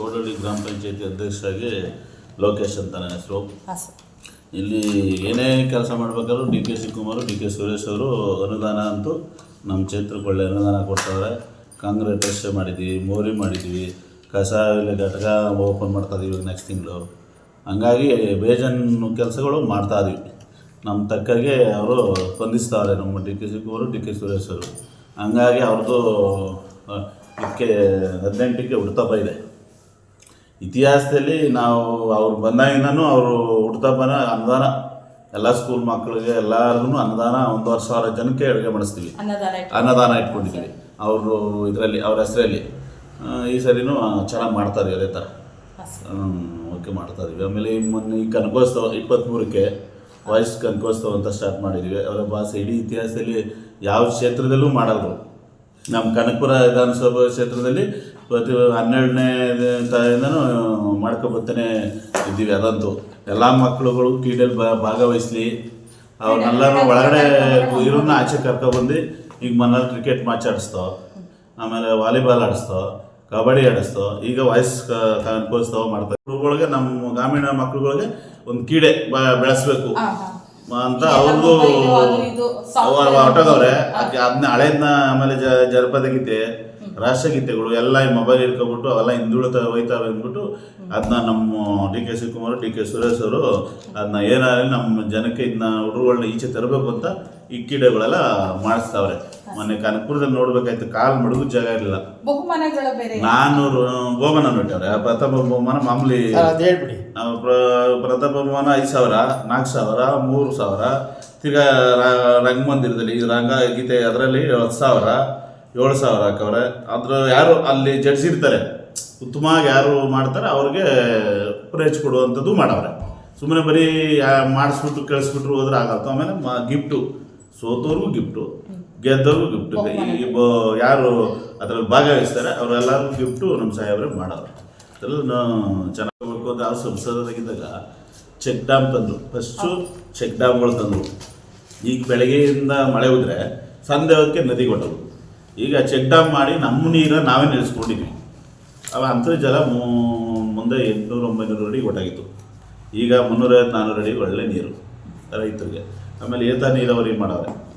ಕೋಡಳ್ಳಿ ಗ್ರಾಮ ಪಂಚಾಯತಿ ಅಧ್ಯಕ್ಷರಾಗಿ ಲೋಕೇಶ್ ಅಂತ ನನ್ನ ಹೆಸರು. ಇಲ್ಲಿ ಏನೇ ಕೆಲಸ ಮಾಡಬೇಕಾದ್ರೂ D K Shivakumar D K Suresh ಅವರು ಅನುದಾನ ಅಂತೂ ನಮ್ಮ ಕ್ಷೇತ್ರಕ್ಕೆ ಒಳ್ಳೆ ಅನುದಾನ ಕೊಡ್ತಾರೆ. ಕಾಂಗ್ರೆಸ್ ರಸ್ತೆ ಮಾಡಿದ್ವಿ ಮೋರಿ ಮಾಡಿದ್ದೀವಿ ಕಸ ಇಲ್ಲಿ ಘಟಕ ಓಪನ್ ಮಾಡ್ತಾ ಇದೀವಿ ಇವಾಗ ನೆಕ್ಸ್ಟ್ ತಿಂಗಳು. ಹಂಗಾಗಿ ಬೇಜನ್ ಕೆಲಸಗಳು ಮಾಡ್ತಾ ಇದೀವಿ. ನಮ್ಮ ತಕ್ಕಾಗೆ ಅವರು ಸ್ಪಂದಿಸ್ತಾರೆ ನಮ್ಮ D K Shivakumar D K Suresh ಅವರು. ಹಂಗಾಗಿ ಅವ್ರದ್ದು ಇದಕ್ಕೆ ಹದಿನೆಂಟಕ್ಕೆ ಹುಡ್ತಪ್ಪ ಇದೆ. ಇತಿಹಾಸದಲ್ಲಿ ನಾವು ಅವ್ರು ಬಂದಾಗಿಂದನೂ ಅವರು ಹುಡ್ತಪ್ಪನ ಅನುದಾನ ಎಲ್ಲ ಸ್ಕೂಲ್ ಮಕ್ಕಳಿಗೆ ಎಲ್ಲರಿಗೂ ಅನುದಾನ ಒಂದೂವರೆ ಸಾವಿರ ಜನಕ್ಕೆ ಅಡುಗೆ ಮಾಡಿಸ್ತೀವಿ. ಅನ್ನದಾನ ಇಟ್ಕೊಂಡಿದ್ದೀವಿ. ಅವರು ಇದರಲ್ಲಿ ಅವ್ರ ಹೆಸರಲ್ಲಿ ಈ ಸರಿನೂ ಚೆನ್ನಾಗಿ ಮಾಡ್ತಾರೆ ಅದೇ ಥರ ಓಕೆ ಮಾಡ್ತಾ ಇದೀವಿ ಆಮೇಲೆ ಈ ಮೊನ್ನೆ ಈ ಕನಕೋತ್ಸವ ಇಪ್ಪತ್ತ್ಮೂರಕ್ಕೆ ವಾಯ್ಸ್ ಕನಕೋತ್ಸವ ಅಂತ ಸ್ಟಾರ್ಟ್ ಮಾಡಿದ್ವಿ ಅವರ ಭಾಷೆ ಇಡೀ ಇತಿಹಾಸದಲ್ಲಿ ಯಾವ ಕ್ಷೇತ್ರದಲ್ಲೂ ಮಾಡಲ್ರು. ನಮ್ಮ ಕನಕಪುರ ವಿಧಾನಸಭಾ ಕ್ಷೇತ್ರದಲ್ಲಿ ಪ್ರತಿ ಹನ್ನೆರಡನೇ ತಾಯಿಂದನೂ ಮಾಡ್ಕೊಬರ್ತಾನೆ ಇದ್ದೀವಿ ಅದಂತೂ. ಎಲ್ಲ ಮಕ್ಕಳುಗಳು ಕ್ರೀಡೆಯಲ್ಲಿ ಬ ಭಾಗವಹಿಸಲಿ. ಅವ್ರನ್ನೆಲ್ಲರೂ ಒಳಗಡೆ ಇರೋನ್ನ ಆಚೆ ಕರ್ಕೊಬಂದು ಈಗ ಮನೇಲಿ ಕ್ರಿಕೆಟ್ ಮ್ಯಾಚ್ ಆಡಿಸ್ತೋ ಆಮೇಲೆ ವಾಲಿಬಾಲ್ ಆಡಿಸ್ತೋ ಕಬಡ್ಡಿ ಆಡಿಸ್ತೋ ಈಗ ವಾಯ್ಸ್ ಅನ್ಕೋಸ್ತವ ಮಾಡ್ತಾರೆ ನಮ್ಮ ಗ್ರಾಮೀಣ ಮಕ್ಕಳುಗಳಿಗೆ ಒಂದು ಕ್ರೀಡೆ ಬ- ಬೆಳೆಸ್ಬೇಕು. ಅಂತ ಅವ್ರಿಗೂ ಹೊಟ್ಟೋಗವ್ರೆ. ಅದನ್ನ ಹಳೆಯದನ್ನ ಆಮೇಲೆ ಜ ಜನಪದ ಗೀತೆ ರಾಷ್ಟ್ರಗೀತೆಗಳು ಎಲ್ಲ ಈ ಮೊಬೈಲ್ ಇಟ್ಕೊಬಿಟ್ಟು ಅವೆಲ್ಲ ಹಿಂದುಳಿತ ಹೋಯ್ತಾವೆ ಅಂದ್ಬಿಟ್ಟು ಅದನ್ನ ನಮ್ಮ D K Shivakumar D K Suresh ಅವರು ಅದನ್ನ ಏನಾಗಲಿ ನಮ್ಮ ಜನಕ್ಕೆ ಇದನ್ನ ಹುಡುಗಗಳನ್ನ ಈಚೆ ತರಬೇಕು ಅಂತ ಈ ಕ್ರೀಡೆಗಳೆಲ್ಲ ಮಾಡಿಸ್ತಾವ್ರೆ. ಮೊನ್ನೆ ಕನಕಪುರದಲ್ಲಿ ನೋಡ್ಬೇಕಾಯ್ತು ಕಾಲ್ ಮಡಗು ಜಾಗ ಇರಲಿಲ್ಲ. ನಾನೂರು ನಾನ್ನೂರು ಬಹುಮಾನ ನೋಡ್ಯಾವ್ರೆ ಪ್ರಥಮ ಬಹುಮಾನ ಮಾಮೂಲಿ ಪ್ರಥಮ ಬಹುಮಾನ ಐದು ಸಾವಿರ ನಾಲ್ಕು ಸಾವಿರ ಮೂರು ಸಾವಿರ ತಿರ್ಗಾ ರ- ರಂಗಮಂದಿರದಲ್ಲಿ ಈ ರಂಗ ಗೀತೆ ಅದರಲ್ಲಿ ಹತ್ತು ಸಾವಿರ. ಏಳು ಸಾವಿರ ಹಾಕವ್ರೆ. ಅದ್ರ ಯಾರು ಅಲ್ಲಿ ಜಡ್ಜ್ ಇರ್ತಾರೆ. ಉತ್ತಮವಾಗಿ ಯಾರು ಮಾಡ್ತಾರೆ ಅವ್ರಿಗೆ ಪ್ರೈಜ್ ಕೊಡುವಂಥದ್ದು ಮಾಡವ್ರೆ. ಸುಮ್ಮನೆ ಬರೀ ಯಾ- ಮಾಡಿಸ್ಬಿಟ್ಟು ಕಳಿಸ್ಬಿಟ್ರು ಹೋದ್ರೆ ಆಗತ್ತೆ ಆಮೇಲೆ ಗಿಫ್ಟು ಸೋತವ್ರಿಗೂ ಗಿಫ್ಟು ಗೆದ್ದವ್ರಿಗೂ ಗಿಫ್ಟು ಈ ಬ- ಯಾರು ಅದ್ರಲ್ಲಿ ಭಾಗವಹಿಸ್ತಾರೆ ಅವರೆಲ್ಲರಿಗೂ ಗಿಫ್ಟು ನಮ್ಮ ಸಾಹೇಬ್ರೆ ಮಾಡವ್ರೆ. ಅದೆಲ್ಲ ಚೆನ್ನಾಗಿ ಹೋಗ್ಬೇಕು ಅವ್ರು ಸಂಸದರಾಗಿದ್ದಾಗ ಚೆಕ್ ಡ್ಯಾಮ್ ತಂದರು. ಫಸ್ಟು ಚೆಕ್ ಡ್ಯಾಮ್ಗಳು ತಂದರು. ಈಗ ಬೆಳಗ್ಗೆಯಿಂದ ಮಳೆ ಹೋದ್ರೆ ಸಂದೇಹಕ್ಕೆ ನದಿಗೆ ಹೊಟ್ಟವು ಈಗ ಚೆಕ್ ಡ್ಯಾಮ್ ಮಾಡಿ ನಮ್ಮ ನೀರನ್ನ ನಾವೇ ನಿಲ್ಲಿಸ್ಕೊಂಡಿದ್ವಿ. ಅವ ಅಂತರ್ಜಲ ಮು- ಮುಂದೆ ಎಂಟುನೂರು ಒಂಬೈನೂರು ಅಡಿ ಒಟ್ಟಾಗಿತ್ತು. ಈಗ ಮುನ್ನೂರೈವತ್ತು ನಾನ್ನೂರು ಅಡಿ ಒಳ್ಳೆ ನೀರು ರೈತರಿಗೆ. ಆಮೇಲೆ ಏತ ನೀರಾವರಿ ಮಾಡವ್ರೆ?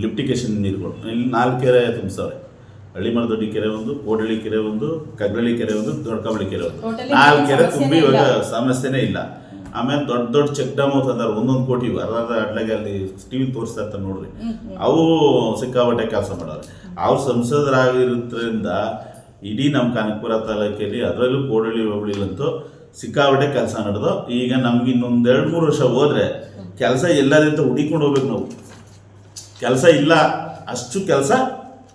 ಲಿಫ್ಟಿಕೇಶನ್ ನೀರುಗಳು. ಇಲ್ಲಿ ನಾಲ್ಕು ಕೆರೆ ತುಂಬಿಸವ್ರೆ. ಹಳ್ಳಿಮರದೊಡ್ಡಿ ಕೆರೆ ಒಂದು ಕೋಡಳ್ಳಿ ಕೆರೆ ಒಂದು ಕಗ್ರಳ್ಳಿ ಕೆರೆ ಒಂದು ದೊಡ್ಡಕಬಳ್ಳಿ ಕೆರೆ ಒಂದು. ನಾಲ್ಕು ಕೆರೆ ತುಂಬಿ ಇವಾಗ ಸಮಸ್ಯೆನೇ ಇಲ್ಲ. ಆಮೇಲೆ ದೊಡ್ಡ ದೊಡ್ಡ ಚೆಕ್ ಡ್ಯಾಮ್ ತಂದಾರ ಒಂದೊಂದು ಕೋಟಿ ಅರ್ಧ ಅಡ್ಲಾಗೆ ಅಲ್ಲಿ ಟಿವಿ ತೋರಿಸ್ತಾ ಇರ್ತಾರೆ ನೋಡ್ರಿ. ಅವು ಸಿಕ್ಕಾಪಟ್ಟೆ ಕೆಲಸ ಮಾಡೋರು ಅವ್ರು ಸಂಸದರಾಗಿರೋದ್ರಿಂದ ಇಡೀ ನಮ್ಮ ಕನಕಪುರ ತಾಲೂಕಲ್ಲಿ ಅದರಲ್ಲೂ ಕೋಡಳ್ಳಿ ಹೋಬಳಿಲಂತೂ ಸಿಕ್ಕಾಪಟ್ಟೆ ಕೆಲಸ ನಡೆದು. ಈಗ ನಮ್ಗೆ ಇನ್ನೊಂದು ಎರಡು ಮೂರು ವರ್ಷ ಹೋದ್ರೆ ಕೆಲಸ ಎಲ್ಲದಂತ ಹುಡಿಕೊಂಡು ಹೋಗ್ಬೇಕು ನಾವು. ಕೆಲಸ ಇಲ್ಲ ಅಷ್ಟು ಕೆಲಸ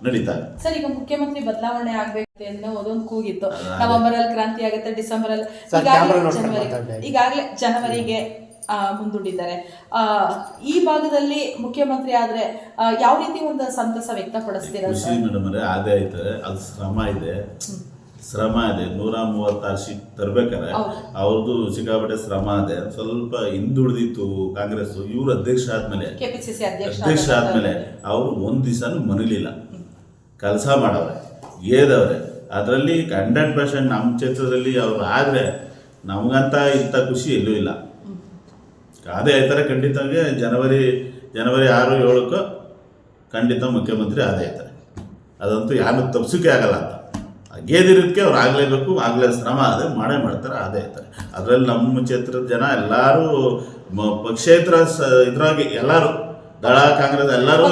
ನಡೀತಾ ಇದೆ ಸರ್ ಈಗ ಮುಖ್ಯಮಂತ್ರಿ ಬದಲಾವಣೆ ಆಗ್ಬೇಕು ಅನ್ನೋ ಅದೊಂದು ಕೂಗಿತ್ತು. ನವೆಂಬರ್ ಅಲ್ಲಿ ಕ್ರಾಂತಿ ಆಗುತ್ತೆ ಡಿಸೆಂಬರ್ ಅಲ್ಲಿ ಜನವರಿ. ಈಗಾಗಲೇ ಜನವರಿಗೆ ಆ, ಮುಂದೂಡಿದ್ದಾರೆ. ಆ, ಈ ಭಾಗದಲ್ಲಿ ಮುಖ್ಯಮಂತ್ರಿ ಆದ್ರೆ ಯಾವ ರೀತಿ ಒಂದು ಸಂತಸ ವ್ಯಕ್ತಪಡಿಸ್ತೀರಾ ಖುಷಿ ಮೇಡಮ್ ಅವರೇ ಅದೇ ಐತೆ ಅದು ಶ್ರಮ ಇದೆ. ಶ್ರಮ ಇದೆ ನೂರ ಮೂವತ್ತಾರು ಸೀಟ್ ತರ್ಬೇಕಾರೆ ಅವ್ರದ್ದು ಸಿಕ್ಕಾಪಟ್ಟೆ ಶ್ರಮ ಇದೆ. ಸ್ವಲ್ಪ ಹಿಂದುಳಿದಿತ್ತು ಕಾಂಗ್ರೆಸ್ ಇವ್ರು ಅಧ್ಯಕ್ಷ ಆದ್ಮೇಲೆ ಕೆಪಿಸಿಸಿ ಅಧ್ಯಕ್ಷ ಅಧ್ಯಕ್ಷ ಆದ್ಮೇಲೆ ಅವರು. ಒಂದ್ ದಿವಸನೂ ಮನಲಿಲ್ಲ ಕೆಲಸ ಮಾಡವ್ರೆ, ಏದವ್ರೆ. ಅದರಲ್ಲಿ ಹಂಡ್ರೆಡ್ ಪರ್ಸೆಂಟ್ ನಮ್ಮ ಕ್ಷೇತ್ರದಲ್ಲಿ ಅವ್ರು ಆದರೆ ನಮಗಂತ ಇಂಥ ಖುಷಿ ಎಲ್ಲೂ ಇಲ್ಲ. ಅದೇ ಆಯ್ತಾರೆ ಖಂಡಿತವಾಗಿ ಜನವರಿ ಜನವರಿ ಆರು, ಏಳಕ್ಕೆ ಖಂಡಿತ ಮುಖ್ಯಮಂತ್ರಿ ಅದೇ ಆಯ್ತಾರೆ ಅದಂತೂ ಯಾರು ತಪ್ಪಿಸೋಕೆ ಆಗಲ್ಲ ಅಂತ. ಗೆದಿರೋದಕ್ಕೆ ಅವ್ರು ಆಗಲೇಬೇಕು, ಆಗಲೇ ಶ್ರಮ ಅದೇ ಮಾಡೇ ಮಾಡ್ತಾರೆ, ಅದೇ ಆಯ್ತಾರೆ ಅದರಲ್ಲಿ ನಮ್ಮ ಕ್ಷೇತ್ರದ ಜನ ಎಲ್ಲರೂ ಪಕ್ಷೇತರ ಸ, ಇದ್ರಾಗಿ ಎಲ್ಲರೂ ದಳ ಕಾಂಗ್ರೆಸ್ ಎಲ್ಲರೂ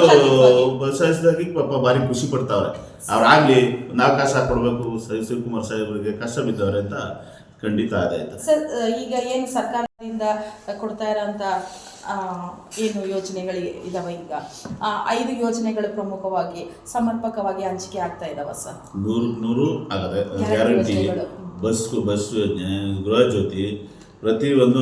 ಸಹಿಸಿದಾಗ ಪಾಪ ಭಾರಿ ಖುಷಿ ಪಡ್ತಾವ್ರೆ. ಅವ್ರಾಗ್ಲಿ ಒಂದು ಅವಕಾಶ ಕೊಡಬೇಕು ಶಿವಕುಮಾರ್ ಸಾಹೇಬರಿಗೆ ಕಷ್ಟ ಬಿದ್ದವ್ರೆ ಅಂತ ಖಂಡಿತ ಅದೇ ಆಯ್ತಾರೆ ಸರ್ ಈಗ ಏನು ಸರ್ಕಾರದಿಂದ ಕೊಡ್ತಾ ಇರೋಂಥ ಏನು ಯೋಜನೆಗಳು ಇದಾವೆ ಈಗ? ಐದು ಯೋಜನೆಗಳು ಪ್ರಮುಖವಾಗಿ ಸಮರ್ಪಕವಾಗಿ ಹಂಚಿಕೆ ಆಗ್ತಾ ಇದಾವ ಸರ್? ನೂರು ನೂರು ಆಗದೆ ಗ್ಯಾರಂಟಿ. ಬಸ್ ಬಸ್ ಯೋಜನೆ ಗೃಹ ಜ್ಯೋತಿ ಪ್ರತಿಯೊಂದು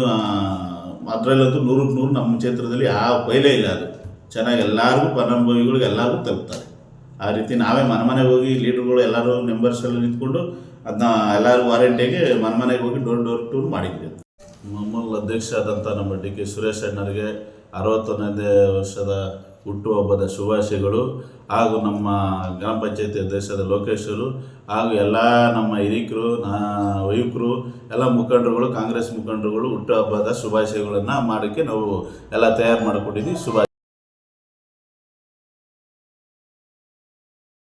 ಅದರಲ್ಲಂತೂ ನೂರಕ್ಕೆ ನೂರು ನಮ್ಮ ಕ್ಷೇತ್ರದಲ್ಲಿ ಯಾವ ಪೈಲೇ ಇಲ್ಲ ಅದು. ಚೆನ್ನಾಗಿ ಎಲ್ಲರಿಗೂ ಫಲಾನುಭವಿಗಳಿಗೆ ಎಲ್ಲರಿಗೂ ತಲುಪ್ತಾರೆ. ಆ ರೀತಿ ನಾವೇ ಮನೆ ಮನೆಗೆ ಹೋಗಿ ಲೀಡರ್ಗಳು ಎಲ್ಲರೂ ಮೆಂಬರ್ಸ್ ಎಲ್ಲ ನಿಂತ್ಕೊಂಡು ಅದನ್ನ ಎಲ್ಲರೂ ವಾರಂಟಿಯಾಗಿ ಮನೆ ಮನೆಗೆ ಹೋಗಿ ಡೋರ್ ಡೋರ್ ಟೂರ್ ಮಾಡಿದ್ವಿ. ಮಮ್ಮಲ್ ಅಧ್ಯಕ್ಷ ಆದಂಥ ನಮ್ಮ ಡಿ ಕೆ ಸುರೇಶ್ ಅಣ್ಣರಿಗೆ ಅರವತ್ತೊಂದನೇ ವರ್ಷದ ಹುಟ್ಟುಹಬ್ಬದ ಶುಭಾಶಯಗಳು. ಹಾಗೂ ನಮ್ಮ ಗ್ರಾಮ ಪಂಚಾಯತಿ ಅಧ್ಯಕ್ಷದ ಲೋಕೇಶ್ವರು ಹಾಗೂ ಎಲ್ಲ ನಮ್ಮ ಹಿರಿಕರು ಯುವಕರು ಎಲ್ಲ ಮುಖಂಡರುಗಳು, ಕಾಂಗ್ರೆಸ್ ಮುಖಂಡರುಗಳು ಹುಟ್ಟುಹಬ್ಬದ ಶುಭಾಶಯಗಳನ್ನು ಮಾಡೋಕ್ಕೆ ನಾವು ಎಲ್ಲ ತಯಾರು ಮಾಡಿಕೊಟ್ಟಿದ್ದೀವಿ ಶುಭ